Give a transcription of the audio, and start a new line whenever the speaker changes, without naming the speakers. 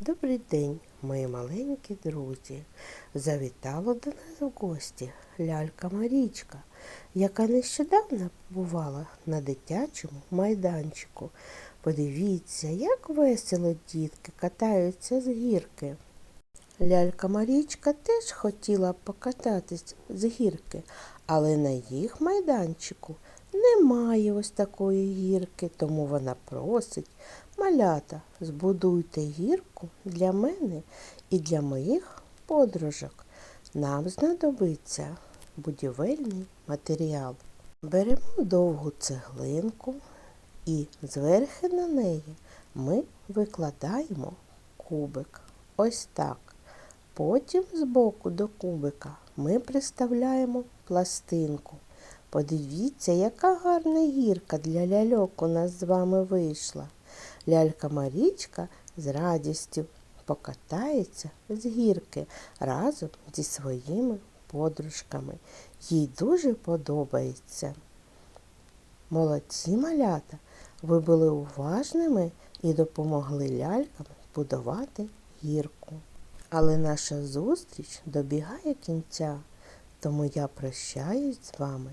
Добрий день, мої маленькі друзі. Завітала до нас в гості лялька Марічка, яка нещодавно побувала на дитячому майданчику. Подивіться, як весело дітки катаються з гірки. Лялька Марічка теж хотіла покататись з гірки, але на їх майданчику немає ось такої гірки, тому вона просить малята, збудуйте гірку для мене і для моїх подружок. Нам знадобиться будівельний матеріал. Беремо довгу цеглинку і зверхи на неї ми викладаємо кубик. Ось так. Потім збоку до кубика ми приставляємо пластинку. Подивіться, яка гарна гірка для ляльок у нас з вами вийшла. Лялька Марічка з радістю покатається з гірки разом зі своїми подружками. Їй дуже подобається. Молодці малята, ви були уважними і допомогли лялькам будувати гірку. Але наша зустріч добігає кінця, тому я прощаюсь з вами.